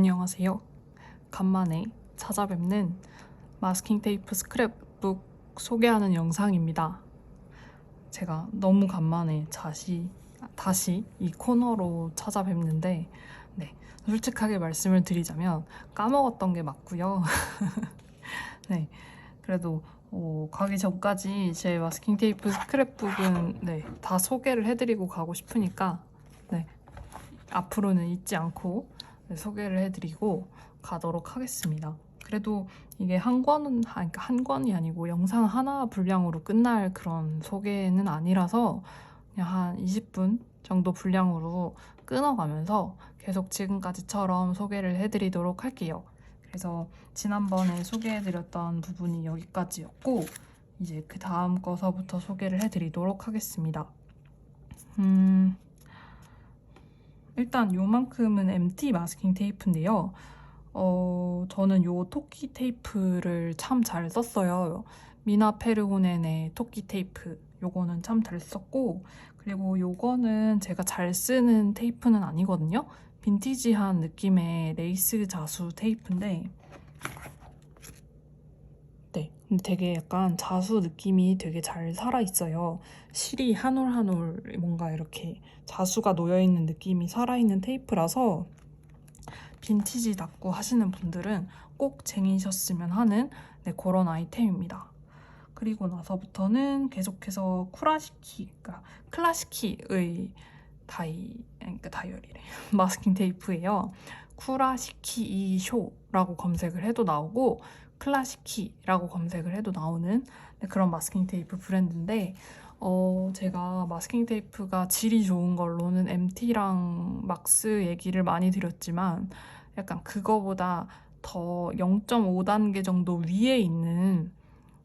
안녕하세요. 간만에 찾아뵙는 마스킹 테이프 스크랩북 소개하는 영상입니다. 제가 너무 간만에 다시, 다시 이 코너로 찾아뵙는데, 네, 솔직하게 말씀을 드리자면 까먹었던 게 맞고요. 네, 그래도 어, 가기 전까지 제 마스킹 테이프 스크랩북은 네, 다 소개를 해드리고 가고 싶으니까 네, 앞으로는 잊지 않고 네, 소개를 해드리고 가도록 하겠습니다. 그래도 이게 한 권은 아, 그러니까 한 권이 아니고 영상 하나 분량으로 끝날 그런 소개는 아니라서 그냥 한 20분 정도 분량으로 끊어가면서 계속 지금까지처럼 소개를 해드리도록 할게요. 그래서 지난번에 소개해드렸던 부분이 여기까지였고 이제 그 다음 거서부터 소개를 해드리도록 하겠습니다. 음, 일단 요만큼은 MT 마스킹 테이프인데요. 어, 저는 요 토끼 테이프를 참 잘 썼어요. 미나 페르고넨의 토끼 테이프. 요거는 참 잘 썼고, 그리고 요거는 제가 잘 쓰는 테이프는 아니거든요. 빈티지한 느낌의 레이스 자수 테이프인데, 네. 되게 약간 자수 느낌이 되게 잘 살아있어요. 실이 한 올 한 올 뭔가 이렇게 자수가 놓여있는 느낌이 살아있는 테이프라서 빈티지 닦고 하시는 분들은 꼭 쟁이셨으면 하는 네, 그런 아이템입니다. 그리고 나서부터는 계속해서 쿠라시키, 그러니까 클라시키의 다이, 그러니까 다이어리래. 마스킹 테이프예요. 쿠라시키 이쇼라고 검색을 해도 나오고 클라시키라고 검색을 해도 나오는 네, 그런 마스킹 테이프 브랜드인데 어, 제가 마스킹 테이프가 질이 좋은 걸로는 MT랑 막스 얘기를 많이 드렸지만 약간 그거보다 더 0.5단계 정도 위에 있는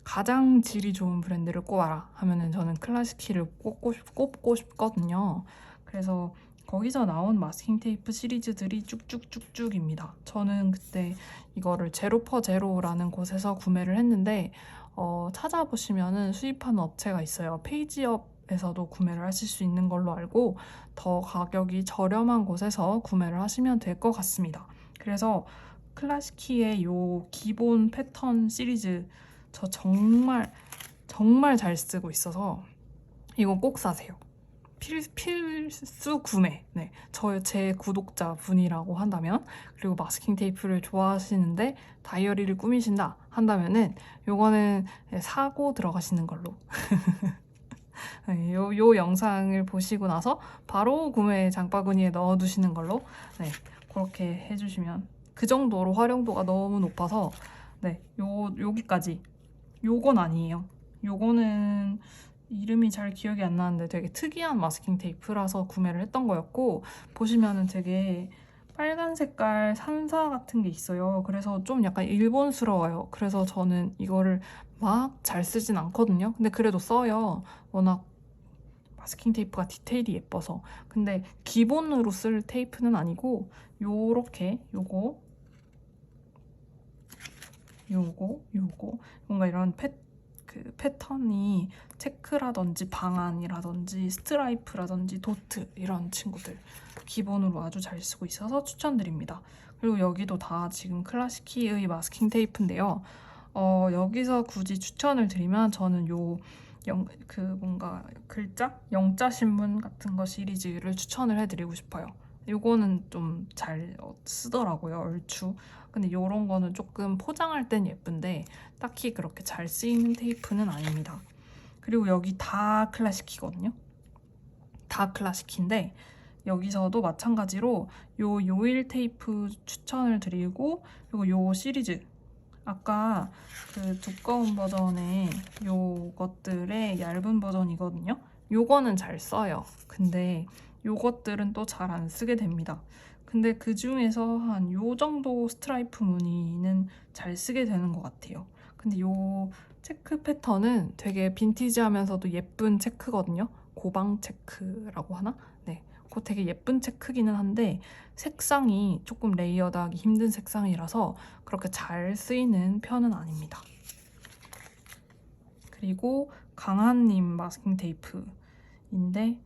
가장 질이 좋은 브랜드를 꼽아라 하면은 저는 클라시키를 꼽고, 싶, 꼽고 싶거든요. 그래서 거기서 나온 마스킹 테이프 시리즈들이 쭉쭉쭉쭉입니다. 저는 그때 이거를 제로퍼 제로라는 곳에서 구매를 했는데 어, 찾아보시면은 수입하는 업체가 있어요. 페이지업에서도 구매를 하실 수 있는 걸로 알고 더 가격이 저렴한 곳에서 구매를 하시면 될 것 같습니다. 그래서 클라시키의 요 기본 패턴 시리즈 저 정말 정말 잘 쓰고 있어서 이거 꼭 사세요. 필, 필수 구매. 네. 저, 제 구독자 분이라고 한다면, 그리고 마스킹 테이프를 좋아하시는데 다이어리를 꾸미신다 한다면은, 요거는 사고 들어가시는 걸로. 네, 요, 요 영상을 보시고 나서 바로 구매 장바구니에 넣어 두시는 걸로, 네. 그렇게 해주시면. 그 정도로 활용도가 너무 높아서, 네. 요, 여기까지. 요건 아니에요. 요거는 이름이 잘 기억이 안 나는데 되게 특이한 마스킹 테이프라서 구매를 했던 거였고 보시면은 되게 빨간 색깔 산사 같은 게 있어요. 그래서 좀 약간 일본스러워요. 그래서 저는 이거를 막 잘 쓰진 않거든요. 근데 그래도 써요. 워낙 마스킹 테이프가 디테일이 예뻐서. 근데 기본으로 쓸 테이프는 아니고 요렇게 요거 요거 요거 뭔가 이런 패, 그 패턴이 체크라든지 방안이라든지 스트라이프라든지 도트 이런 친구들 기본으로 아주 잘 쓰고 있어서 추천드립니다. 그리고 여기도 다 지금 클라시키의 마스킹 테이프인데요. 어, 여기서 굳이 추천을 드리면 저는 요 영, 그 뭔가 글자? 영자 신문 같은 거 시리즈를 추천을 해드리고 싶어요. 요거는 좀 잘 쓰더라고요, 얼추. 근데 요런 거는 조금 포장할 땐 예쁜데 딱히 그렇게 잘 쓰이는 테이프는 아닙니다. 그리고 여기 다 클래식이거든요. 다 클래식인데 여기서도 마찬가지로 요 요일 테이프 추천을 드리고 그리고 요 시리즈 아까 그 두꺼운 버전의 요것들의 얇은 버전이거든요. 요거는 잘 써요. 근데 요것들은 또 잘 안 쓰게 됩니다. 근데 그 중에서 한 요 정도 스트라이프 무늬는 잘 쓰게 되는 것 같아요. 근데 요 체크 패턴은 되게 빈티지하면서도 예쁜 체크거든요. 고방 체크라고 하나? 네. 그거 되게 예쁜 체크기는 한데 색상이 조금 레이어드하기 힘든 색상이라서 그렇게 잘 쓰이는 편은 아닙니다. 그리고 강한님 마스킹 테이프인데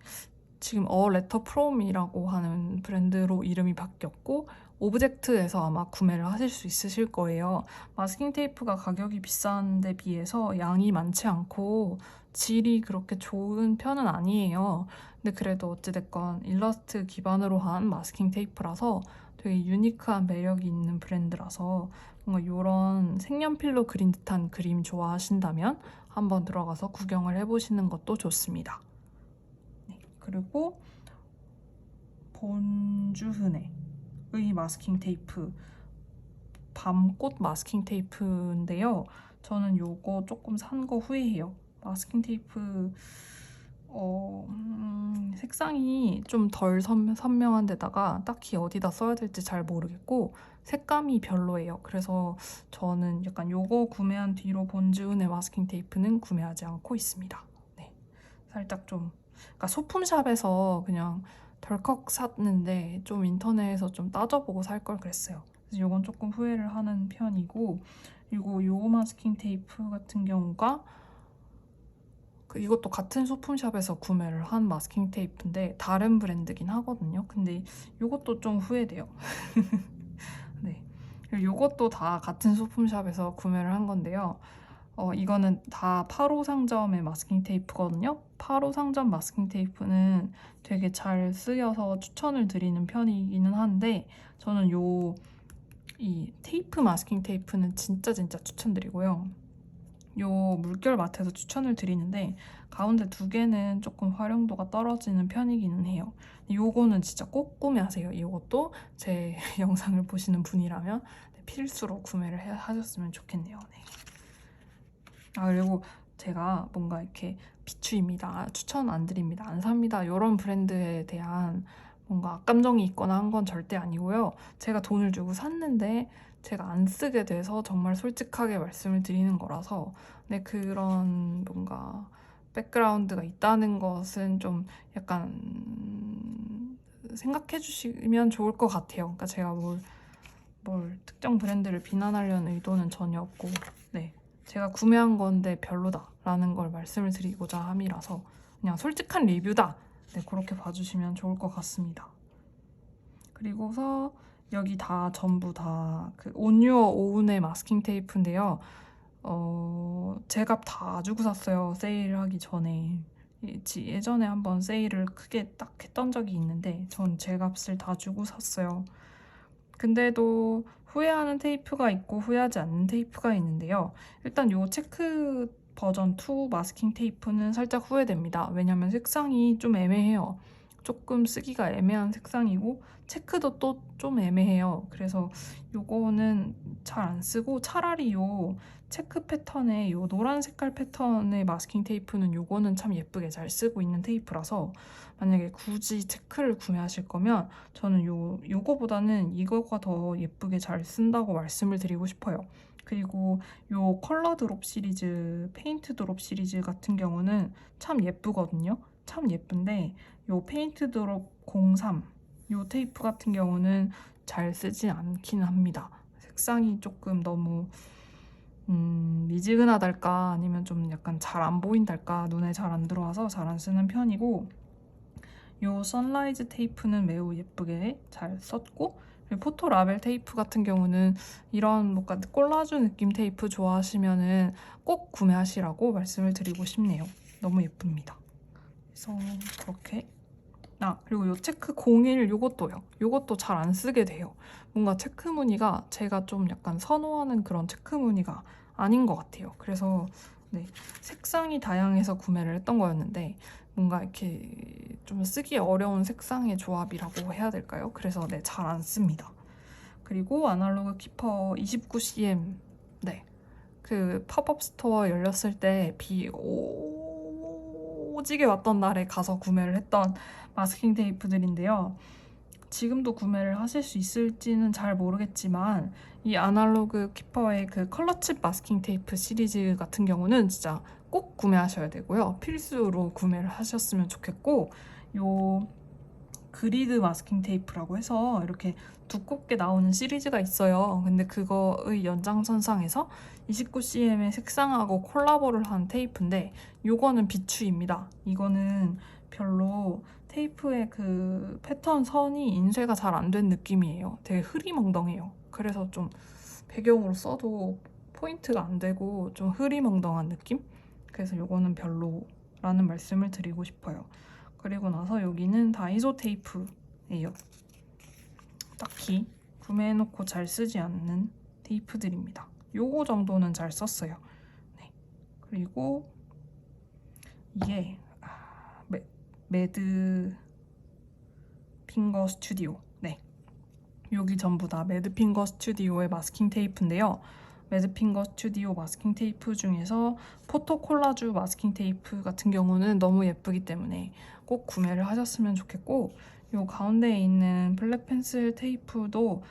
지금 어 레터 프롬이라고 하는 브랜드로 이름이 바뀌었고 오브젝트에서 아마 구매를 하실 수 있으실 거예요. 마스킹 테이프가 가격이 비싼데 비해서 양이 많지 않고 질이 그렇게 좋은 편은 아니에요. 근데 그래도 어찌됐건 일러스트 기반으로 한 마스킹 테이프라서 되게 유니크한 매력이 있는 브랜드라서 뭔가 이런 색연필로 그린 듯한 그림 좋아하신다면 한번 들어가서 구경을 해보시는 것도 좋습니다. 네, 그리고 본주흐네의 마스킹 테이프 밤꽃 마스킹 테이프인데요. 저는 요거 조금 산 거 후회해요. 마스킹 테이프 어, 음, 색상이 좀 덜 선명한 데다가 딱히 어디다 써야 될지 잘 모르겠고 색감이 별로예요. 그래서 저는 약간 요거 구매한 뒤로 본즈운의 마스킹 테이프는 구매하지 않고 있습니다. 네. 살짝 좀 그러니까 소품샵에서 그냥 덜컥 샀는데 좀 인터넷에서 좀 따져보고 살 걸 그랬어요. 그래서 요건 조금 후회를 하는 편이고 그리고 요 마스킹 테이프 같은 경우가 그 이것도 같은 소품샵에서 구매를 한 마스킹 테이프인데 다른 브랜드긴 하거든요. 근데 이것도 좀 후회돼요. 네. 이것도 다 같은 소품샵에서 구매를 한 건데요. 어, 이거는 다 8호 상점의 마스킹 테이프거든요. 8호 상점 마스킹 테이프는 되게 잘 쓰여서 추천을 드리는 편이기는 한데 저는 요 이 테이프 마스킹 테이프는 진짜 진짜 추천드리고요. 요 물결 마트에서 추천을 드리는데 가운데 두 개는 조금 활용도가 떨어지는 편이기는 해요. 요거는 진짜 꼭 구매하세요. 이것도 제 영상을 보시는 분이라면 네, 필수로 구매를 해, 하셨으면 좋겠네요. 네. 아 그리고 제가 뭔가 이렇게 비추입니다. 추천 안 드립니다. 안 삽니다. 이런 브랜드에 대한 뭔가 악감정이 있거나 한 건 절대 아니고요. 제가 돈을 주고 샀는데 제가 안 쓰게 돼서 정말 솔직하게 말씀을 드리는 거라서 네, 그런 뭔가 백그라운드가 있다는 것은 좀 약간 생각해 주시면 좋을 것 같아요. 그러니까 제가 뭘, 뭘 특정 브랜드를 비난하려는 의도는 전혀 없고 네, 제가 구매한 건데 별로다라는 걸 말씀을 드리고자 함이라서 그냥 솔직한 리뷰다 네, 그렇게 봐주시면 좋을 것 같습니다. 그리고서 여기 다 전부 다 그 온유어 오운의 마스킹 테이프인데요. 어, 제값 다 주고 샀어요. 세일하기 전에. 예전에 한번 세일을 크게 딱 했던 적이 있는데 전 제 값을 다 주고 샀어요. 근데도 후회하는 테이프가 있고 후회하지 않는 테이프가 있는데요. 일단 요 체크 버전 2 마스킹 테이프는 살짝 후회됩니다. 왜냐면 색상이 좀 애매해요. 조금 쓰기가 애매한 색상이고 체크도 또 좀 애매해요. 그래서 요거는 잘 안 쓰고 차라리 요 체크 패턴의 요 노란 색깔 패턴의 마스킹 테이프는 요거는 참 예쁘게 잘 쓰고 있는 테이프라서 만약에 굳이 체크를 구매하실 거면 저는 요 요거보다는 이거가 더 예쁘게 잘 쓴다고 말씀을 드리고 싶어요. 그리고 요 컬러 드롭 시리즈, 페인트 드롭 시리즈 같은 경우는 참 예쁘거든요. 참 예쁜데 요 페인트 드롭 03, 요 테이프 같은 경우는 잘 쓰지 않긴 합니다. 색상이 조금 너무 음, 미지근하달까 아니면 좀 약간 잘 안 보인달까 눈에 잘 안 들어와서 잘 안 쓰는 편이고 요 선라이즈 테이프는 매우 예쁘게 잘 썼고 포토 라벨 테이프 같은 경우는 이런 뭔가 콜라주 느낌 테이프 좋아하시면은 꼭 구매하시라고 말씀을 드리고 싶네요. 너무 예쁩니다. 그래서 그렇게 아 그리고 요 체크 01 요것도요. 요것도 잘 안 쓰게 돼요. 뭔가 체크 무늬가 제가 좀 약간 선호하는 그런 체크 무늬가 아닌 것 같아요. 그래서 네, 색상이 다양해서 구매를 했던 거였는데 뭔가 이렇게 좀 쓰기 어려운 색상의 조합이라고 해야 될까요? 그래서 네, 잘 안 씁니다. 그리고 아날로그 키퍼 29cm 네. 그 팝업 스토어 열렸을 때 비 오 지게 왔던 날에 가서 구매를 했던 마스킹 테이프들인데요. 지금도 구매를 하실 수 있을지는 잘 모르겠지만 이 아날로그 키퍼의 그 컬러칩 마스킹 테이프 시리즈 같은 경우는 진짜 꼭 구매하셔야 되고요. 필수로 구매를 하셨으면 좋겠고 요 그리드 마스킹 테이프라고 해서 이렇게 두껍게 나오는 시리즈가 있어요. 근데 그거의 연장선상에서 29cm의 색상하고 콜라보를 한 테이프인데 요거는 비추입니다. 이거는 별로 테이프의 그 패턴 선이 인쇄가 잘 안 된 느낌이에요. 되게 흐리멍덩해요. 그래서 좀 배경으로 써도 포인트가 안 되고 좀 흐리멍덩한 느낌? 그래서 요거는 별로라는 말씀을 드리고 싶어요. 그리고 나서 여기는 다이소 테이프예요. 딱히 구매해놓고 잘 쓰지 않는 테이프들입니다. 요거 정도는 잘 썼어요. 네. 그리고 이게 아, 메, 매드 핑거 스튜디오. 네. 여기 전부 다 매드 핑거 스튜디오의 마스킹 테이프인데요. 매드 핑거 스튜디오 마스킹 테이프 중에서 포토 콜라주 마스킹 테이프 같은 경우는 너무 예쁘기 때문에 꼭 구매를 하셨으면 좋겠고 요 가운데에 있는 블랙 펜슬 테이프도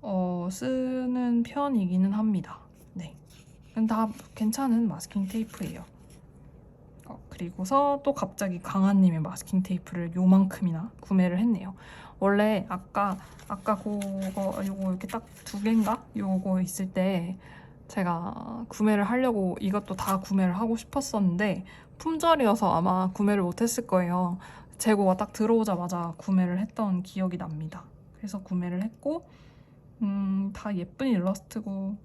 어, 쓰는 편이기는 합니다. 네. 다 괜찮은 마스킹 테이프예요. 어, 그리고서 또 갑자기 강한님의 마스킹 테이프를 요만큼이나 구매를 했네요. 원래 아까 아까 그거 요거 이렇게 딱 두 개인가 요거 있을 때 제가 구매를 하려고 이것도 다 구매를 하고 싶었었는데 품절이어서 아마 구매를 못했을 거예요. 재고가 딱 들어오자마자 구매를 했던 기억이 납니다. 그래서 구매를 했고 음, 다 예쁜 일러스트고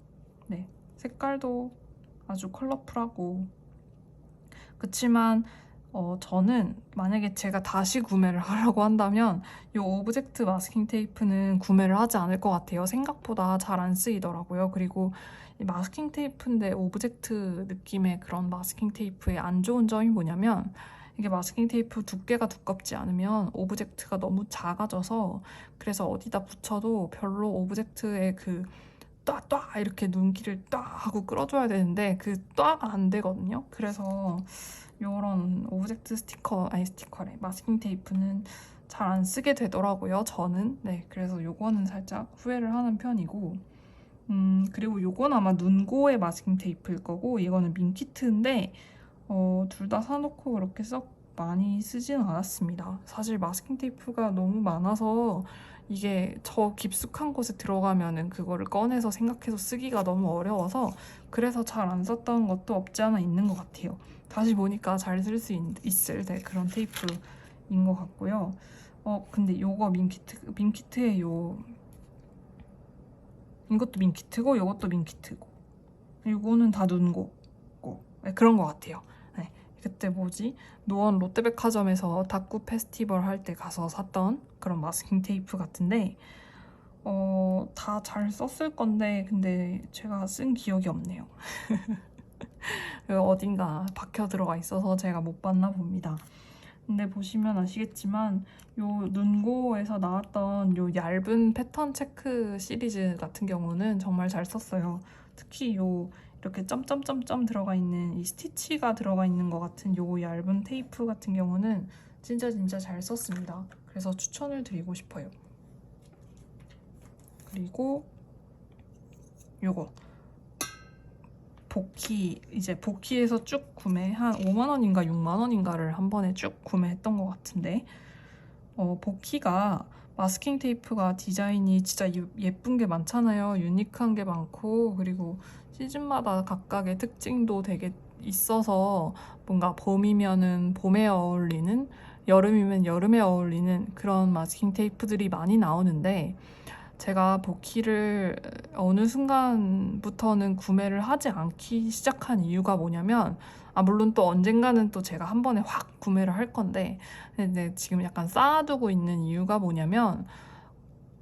네 색깔도 아주 컬러풀하고 그치만 어, 저는 만약에 제가 다시 구매를 하려고 한다면 이 오브젝트 마스킹 테이프는 구매를 하지 않을 것 같아요. 생각보다 잘 안 쓰이더라고요. 그리고 이 마스킹 테이프인데 오브젝트 느낌의 그런 마스킹 테이프의 안 좋은 점이 뭐냐면 이게 마스킹 테이프 두께가 두껍지 않으면 오브젝트가 너무 작아져서 그래서 어디다 붙여도 별로 오브젝트의 그 따따 이렇게 눈길을 떠 하고 끌어줘야 되는데 그 떠가 안 되거든요. 그래서 이런 오브젝트 스티커 아니 스티커래 마스킹 테이프는 잘 안 쓰게 되더라고요. 저는 네 그래서 요거는 살짝 후회를 하는 편이고 음 그리고 요건 아마 눈고의 마스킹 테이프일 거고 이거는 민키트인데 어, 둘 다 사놓고 그렇게 썩 많이 쓰진 않았습니다. 사실 마스킹 테이프가 너무 많아서 이게 저 깊숙한 곳에 들어가면은 그거를 꺼내서 생각해서 쓰기가 너무 어려워서 그래서 잘 안 썼던 것도 없지 않아 있는 것 같아요. 다시 보니까 잘 쓸 수 있을 네, 그런 테이프인 것 같고요. 어 근데 요거 민키트 민키트의 요 이것도 민키트고 요것도 민키트고 요거는 다 눈고고 네, 그런 것 같아요. 네, 그때 뭐지 노원 롯데백화점에서 닭구 페스티벌 할 때 가서 샀던 그런 마스킹 테이프 같은데 어, 다 잘 썼을 건데 근데 제가 쓴 기억이 없네요. 어딘가 박혀 들어가 있어서 제가 못 봤나 봅니다. 근데 보시면 아시겠지만 요 눈고에서 나왔던 요 얇은 패턴 체크 시리즈 같은 경우는 정말 잘 썼어요. 특히 요 이렇게 점점점점 들어가 있는 이 스티치가 들어가 있는 것 같은 요 얇은 테이프 같은 경우는 진짜 진짜 잘 썼습니다. 그래서 추천을 드리고 싶어요. 그리고 요거 복희 이제 복희에서 쭉 구매 한 5만 원인가 6만 원인가를 한 번에 쭉 구매했던 것 같은데 어, 복희가 마스킹 테이프가 디자인이 진짜 유- 예쁜 게 많잖아요. 유니크한 게 많고 그리고 시즌마다 각각의 특징도 되게 있어서 뭔가 봄이면은 봄에 어울리는 여름이면 여름에 어울리는 그런 마스킹 테이프들이 많이 나오는데 제가 복희를 어느 순간부터는 구매를 하지 않기 시작한 이유가 뭐냐면 아 물론 또 언젠가는 또 제가 한 번에 확 구매를 할 건데 근데 지금 약간 쌓아두고 있는 이유가 뭐냐면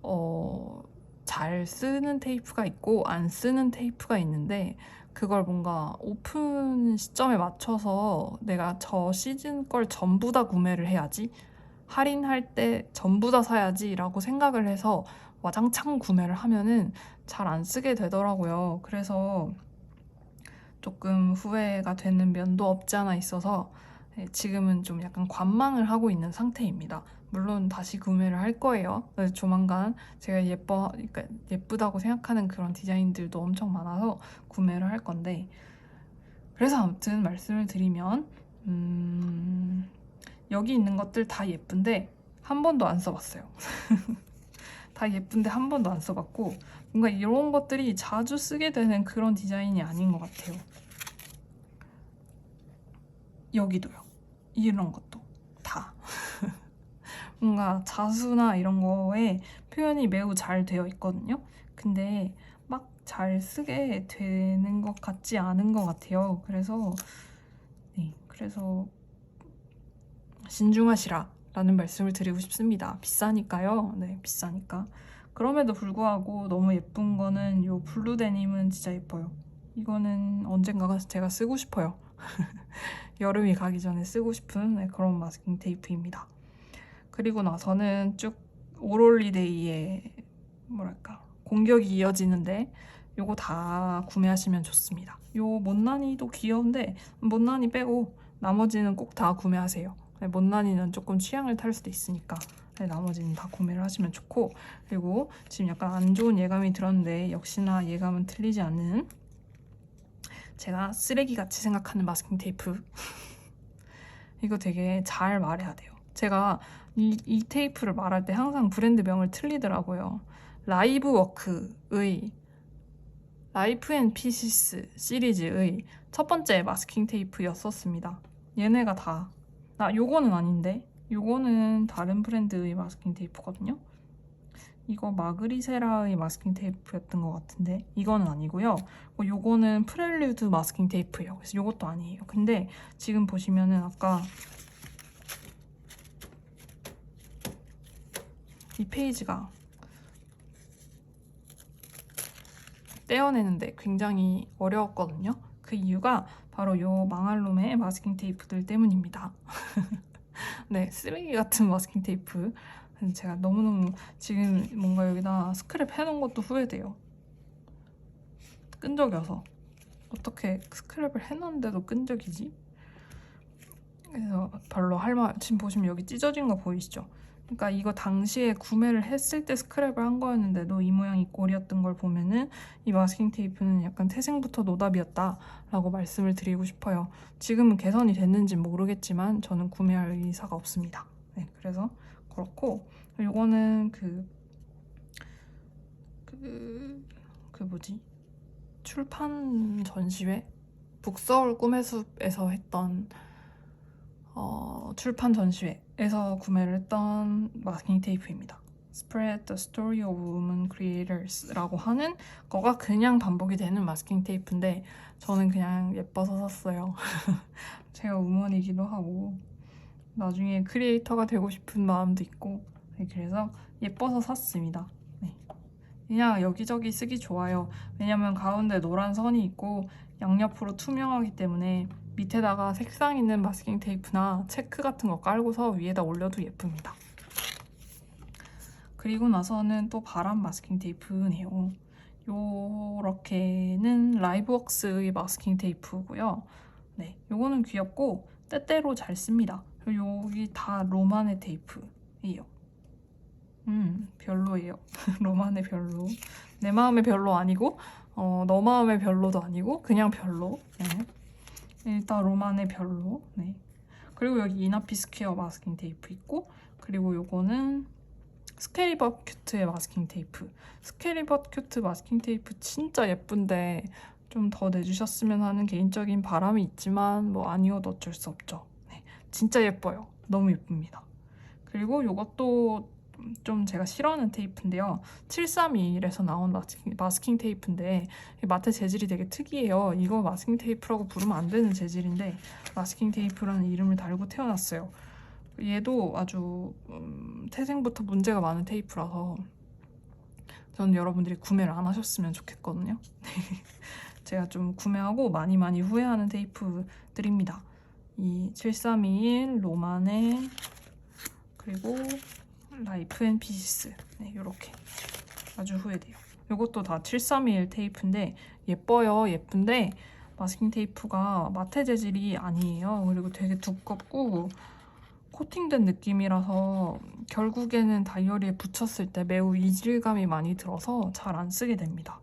어, 잘 쓰는 테이프가 있고 안 쓰는 테이프가 있는데 그걸 뭔가 오픈 시점에 맞춰서 내가 저 시즌 걸 전부 다 구매를 해야지 할인할 때 전부 다 사야지라고 생각을 해서 와장창 구매를 하면은 잘 안 쓰게 되더라고요. 그래서 조금 후회가 되는 면도 없지 않아 있어서 네, 지금은 좀 약간 관망을 하고 있는 상태입니다. 물론 다시 구매를 할 거예요. 그래서 조만간 제가 예뻐, 그러니까 예쁘다고 생각하는 그런 디자인들도 엄청 많아서 구매를 할 건데 그래서 아무튼 말씀을 드리면 음, 여기 있는 것들 다 예쁜데 한 번도 안 써봤어요. 다 예쁜데 한 번도 안 써봤고 뭔가 이런 것들이 자주 쓰게 되는 그런 디자인이 아닌 것 같아요. 여기도요. 이런 것도 다. 뭔가 자수나 이런 거에 표현이 매우 잘 되어 있거든요. 근데 막 잘 쓰게 되는 것 같지 않은 것 같아요. 그래서 네, 그래서 신중하시라 라는 말씀을 드리고 싶습니다. 비싸니까요. 네, 비싸니까. 그럼에도 불구하고 너무 예쁜 거는 요 블루 데님은 진짜 예뻐요. 이거는 언젠가 제가 쓰고 싶어요. 여름이 가기 전에 쓰고 싶은 네, 그런 마스킹 테이프입니다. 그리고 나서는 쭉 오롤리데이의 뭐랄까 공격이 이어지는데 요거 다 구매하시면 좋습니다. 요 못난이도 귀여운데 못난이 빼고 나머지는 꼭 다 구매하세요. 네, 못난이는 조금 취향을 탈 수도 있으니까 네, 나머지는 다 구매를 하시면 좋고 그리고 지금 약간 안 좋은 예감이 들었는데 역시나 예감은 틀리지 않는 제가 쓰레기같이 생각하는 마스킹 테이프 이거 되게 잘 말해야 돼요. 제가 이, 이 테이프를 말할 때 항상 브랜드명을 틀리더라고요. 라이브 워크의 라이프 앤 피시스 시리즈의 첫 번째 마스킹 테이프였었습니다. 얘네가 다. 나 요거는 아닌데. 요거는 다른 브랜드의 마스킹 테이프거든요. 이거 마그리세라의 마스킹 테이프였던 것 같은데 이거는 아니고요. 어, 요거는 프렐류드 마스킹 테이프예요. 그래서 요것도 아니에요. 근데 지금 보시면은 아까 이 페이지가 떼어내는데 굉장히 어려웠거든요. 그 이유가 바로 요 망할 놈의 마스킹 테이프들 때문입니다. 네, 쓰레기 같은 마스킹 테이프. 제가 너무너무 지금 뭔가 여기다 스크랩 해놓은 것도 후회돼요. 끈적여서. 어떻게 스크랩을 해놨는데도 끈적이지? 그래서 별로 할 말, 지금 보시면 여기 찢어진 거 보이시죠? 그러니까 이거 당시에 구매를 했을 때 스크랩을 한 거였는데도 이 모양이 꼴이었던 걸 보면은 이 마스킹 테이프는 약간 태생부터 노답이었다라고 말씀을 드리고 싶어요. 지금은 개선이 됐는지 모르겠지만 저는 구매할 의사가 없습니다. 네, 그래서 그렇고 이거는 그, 그, 그 뭐지? 출판 전시회? 북서울 꿈의 숲에서 했던 어, 출판 전시회 에서 구매를 했던 마스킹 테이프입니다. Spread the Story of Women Creators라고 하는 거가 그냥 반복이 되는 마스킹 테이프인데 저는 그냥 예뻐서 샀어요. 제가 우먼이기도 하고 나중에 크리에이터가 되고 싶은 마음도 있고 네, 그래서 예뻐서 샀습니다. 네. 그냥 여기저기 쓰기 좋아요. 왜냐면 가운데 노란 선이 있고 양옆으로 투명하기 때문에 밑에다가 색상 있는 마스킹 테이프나 체크 같은 거 깔고서 위에다 올려도 예쁩니다. 그리고 나서는 또 바람 마스킹 테이프네요. 요렇게는 라이브웍스의 마스킹 테이프고요. 네, 요거는 귀엽고 때때로 잘 씁니다. 그리고 여기 다 로만의 테이프예요. 음, 별로예요. 로만의 별로. 내 마음의 별로 아니고, 어, 너 마음의 별로도 아니고, 그냥 별로. 네. 일단 로만의 별로. 네. 그리고 여기 이나피 스퀘어 마스킹 테이프 있고, 그리고 요거는 스케리벗 큐트의 마스킹 테이프. 스케리벗 큐트 마스킹 테이프 진짜 예쁜데 좀 더 내주셨으면 하는 개인적인 바람이 있지만 뭐 아니어도 어쩔 수 없죠. 네. 진짜 예뻐요. 너무 예쁩니다. 그리고 요것도 좀 제가 싫어하는 테이프인데요. 731에서 나온 마스킹, 마스킹 테이프인데 마트 재질이 되게 특이해요. 이거 마스킹 테이프라고 부르면 안 되는 재질인데 마스킹 테이프라는 이름을 달고 태어났어요. 얘도 아주 음, 태생부터 문제가 많은 테이프라서 저는 여러분들이 구매를 안 하셨으면 좋겠거든요. 제가 좀 구매하고 많이 많이 후회하는 테이프들입니다. 이 7321 로만의 그리고 라이프 앤 피시스 네, 이렇게 아주 후회돼요. 이것도 다 7321 테이프인데 예뻐요. 예쁜데 마스킹 테이프가 마테 재질이 아니에요. 그리고 되게 두껍고 코팅된 느낌이라서 결국에는 다이어리에 붙였을 때 매우 이질감이 많이 들어서 잘 안 쓰게 됩니다.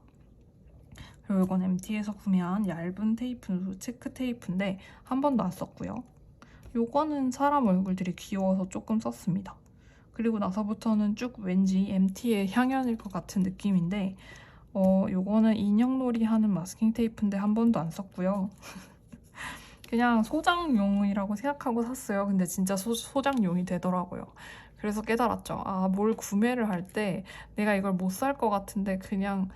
그리고 이건 MT에서 구매한 얇은 테이프, 체크 테이프인데 한 번도 안 썼고요. 요거는 사람 얼굴들이 귀여워서 조금 썼습니다. 그리고 나서부터는 쭉 왠지 MT의 향연일 것 같은 느낌인데 어 요거는 인형놀이 하는 마스킹 테이프인데 한 번도 안 썼고요. 그냥 소장용이라고 생각하고 샀어요. 근데 진짜 소, 소장용이 되더라고요. 그래서 깨달았죠. 아, 뭘 구매를 할 때 내가 이걸 못 살 것 같은데 그냥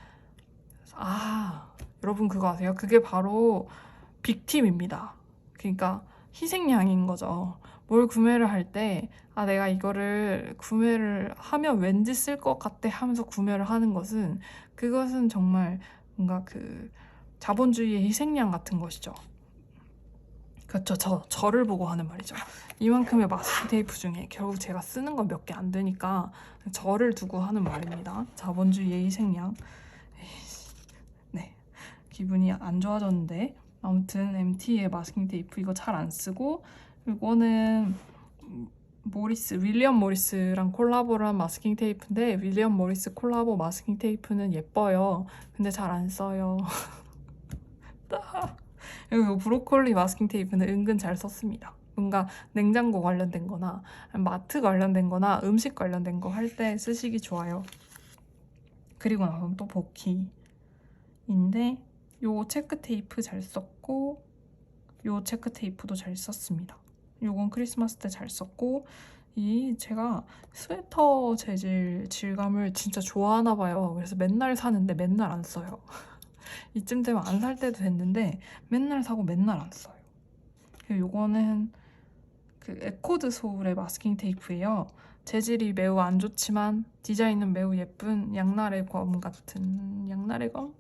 아, 여러분 그거 아세요? 그게 바로 빅팀입니다. 그러니까 희생양인 거죠. 뭘 구매를 할 때, 아, 내가 이거를 구매를 하면 왠지 쓸 것 같아 하면서 구매를 하는 것은, 그것은 정말 뭔가 그 자본주의의 희생양 같은 것이죠. 그렇죠. 저, 저를 보고 하는 말이죠. 이만큼의 마스킹 테이프 중에 결국 제가 쓰는 건 몇 개 안 되니까 저를 두고 하는 말입니다. 자본주의의 희생양. 네. 기분이 안 좋아졌는데 아무튼 MT의 마스킹 테이프 이거 잘 안 쓰고 이거는 모리스 윌리엄 모리스랑 콜라보를 한 마스킹 테이프인데 윌리엄 모리스 콜라보 마스킹 테이프는 예뻐요. 근데 잘 안 써요. 그리고 브로콜리 마스킹 테이프는 은근 잘 썼습니다. 뭔가 냉장고 관련된 거나 마트 관련된 거나 음식 관련된 거 할 때 쓰시기 좋아요. 그리고 나서 또 버키인데 요 체크 테이프 잘 썼고 요 체크 테이프도 잘 썼습니다. 요건 크리스마스 때 잘 썼고 이 제가 스웨터 재질 질감을 진짜 좋아하나 봐요. 그래서 맨날 사는데 맨날 안 써요. 이쯤 되면 안 살 때도 됐는데 맨날 사고 맨날 안 써요. 요거는 그 에코드 소울의 마스킹 테이프예요. 재질이 매우 안 좋지만 디자인은 매우 예쁜 양날의 검 같은 양날의 검?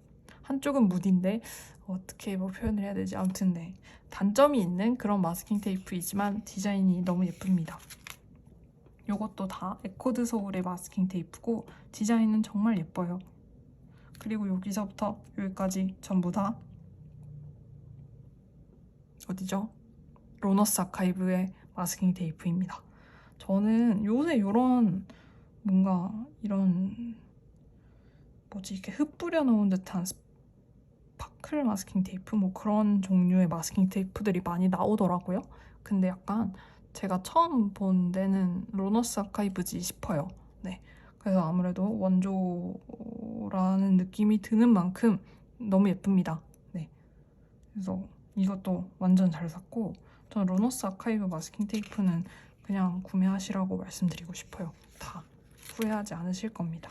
한쪽은 무딘데 어떻게 뭐 표현을 해야 되지? 아무튼 네 단점이 있는 그런 마스킹 테이프이지만 디자인이 너무 예쁩니다. 요것도 다 에코드 소울의 마스킹 테이프고 디자인은 정말 예뻐요. 그리고 여기서부터 여기까지 전부 다 어디죠? 로너스 아카이브의 마스킹 테이프입니다. 저는 요새 이런 뭔가 이런 뭐지 이렇게 흙 뿌려 놓은 듯한 스파클 마스킹 테이프 뭐 그런 종류의 마스킹 테이프들이 많이 나오더라고요. 근데 약간 제가 처음 본 데는 로너스 아카이브지 싶어요. 네. 그래서 아무래도 원조라는 느낌이 드는 만큼 너무 예쁩니다. 네. 그래서 이것도 완전 잘 샀고 저는 로너스 아카이브 마스킹 테이프는 그냥 구매하시라고 말씀드리고 싶어요. 다 후회하지 않으실 겁니다.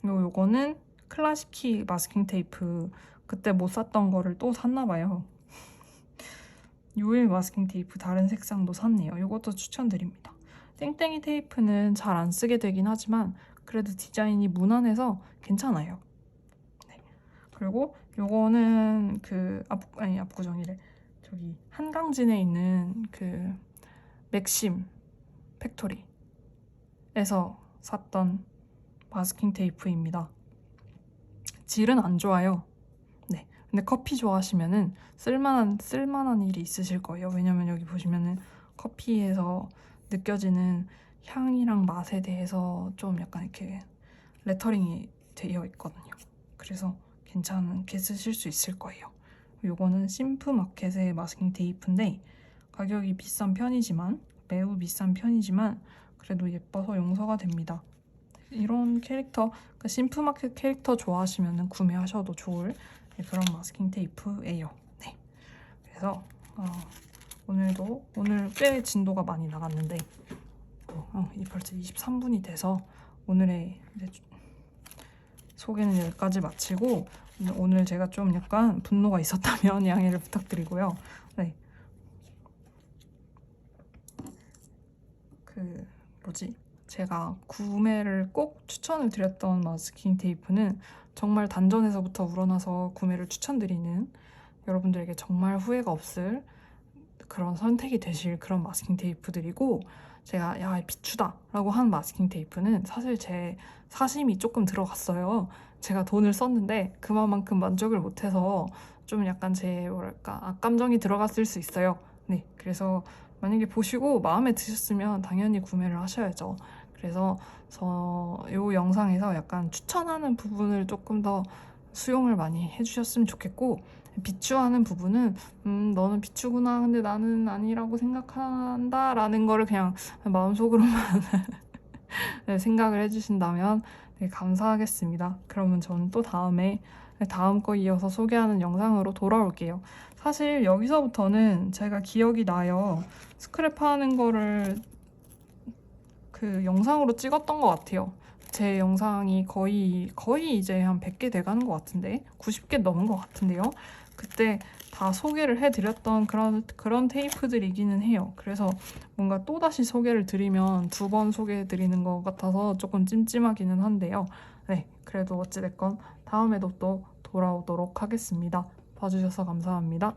그리고 요거는 클라시키 마스킹 테이프 그때 못 샀던 거를 또 샀나 봐요. 요일 마스킹 테이프 다른 색상도 샀네요. 요것도 추천드립니다. 땡땡이 테이프는 잘 안 쓰게 되긴 하지만 그래도 디자인이 무난해서 괜찮아요. 네. 그리고 요거는 그 앞, 아니 압구정이래. 저기 한강진에 있는 그 맥심 팩토리에서 샀던 마스킹 테이프입니다. 질은 안 좋아요. 네. 근데 커피 좋아하시면은 쓸만한 쓸만한 일이 있으실 거예요. 왜냐면 여기 보시면은 커피에서 느껴지는 향이랑 맛에 대해서 좀 약간 이렇게 레터링이 되어 있거든요. 그래서 괜찮게 쓰실 수 있을 거예요. 요거는 심프 마켓의 마스킹 테이프인데 가격이 비싼 편이지만 매우 비싼 편이지만 그래도 예뻐서 용서가 됩니다. 이런 캐릭터, 그러니까 심프 마켓 캐릭터 좋아하시면 구매하셔도 좋을 그런 마스킹 테이프예요. 네. 그래서 어, 오늘도 오늘 꽤 진도가 많이 나갔는데 어, 이 벌써 23분이 돼서 오늘의 소개는 여기까지 마치고 오늘 제가 좀 약간 분노가 있었다면 양해를 부탁드리고요. 네. 그 뭐지? 제가 구매를 꼭 추천을 드렸던 마스킹 테이프는 정말 단전에서부터 우러나서 구매를 추천드리는 여러분들에게 정말 후회가 없을 그런 선택이 되실 그런 마스킹 테이프들이고 제가 야 비추다 라고 한 마스킹 테이프는 사실 제 사심이 조금 들어갔어요. 제가 돈을 썼는데 그만큼 만족을 못해서 좀 약간 제 뭐랄까 악감정이 들어갔을 수 있어요. 네 그래서 만약에 보시고 마음에 드셨으면 당연히 구매를 하셔야죠 그래서 저이 영상에서 약간 추천하는 부분을 조금 더 수용을 많이 해주셨으면 좋겠고 비추하는 부분은 음 너는 비추구나 근데 나는 아니라고 생각한다 라는 거를 그냥 마음속으로만 네, 생각을 해주신다면 네, 감사하겠습니다. 그러면 저는 또 다음에 네, 다음 거 이어서 소개하는 영상으로 돌아올게요. 사실 여기서부터는 제가 기억이 나요. 스크랩 하는 거를 그 영상으로 찍었던 것 같아요. 제 영상이 거의 거의 이제 한 100개 돼가는 것 같은데 90개 넘은 것 같은데요. 그때 다 소개를 해드렸던 그런 그런 테이프들이기는 해요. 그래서 뭔가 또 다시 소개를 드리면 두 번 소개해드리는 것 같아서 조금 찜찜하기는 한데요. 네, 그래도 어찌됐건 다음에도 또 돌아오도록 하겠습니다. 봐주셔서 감사합니다.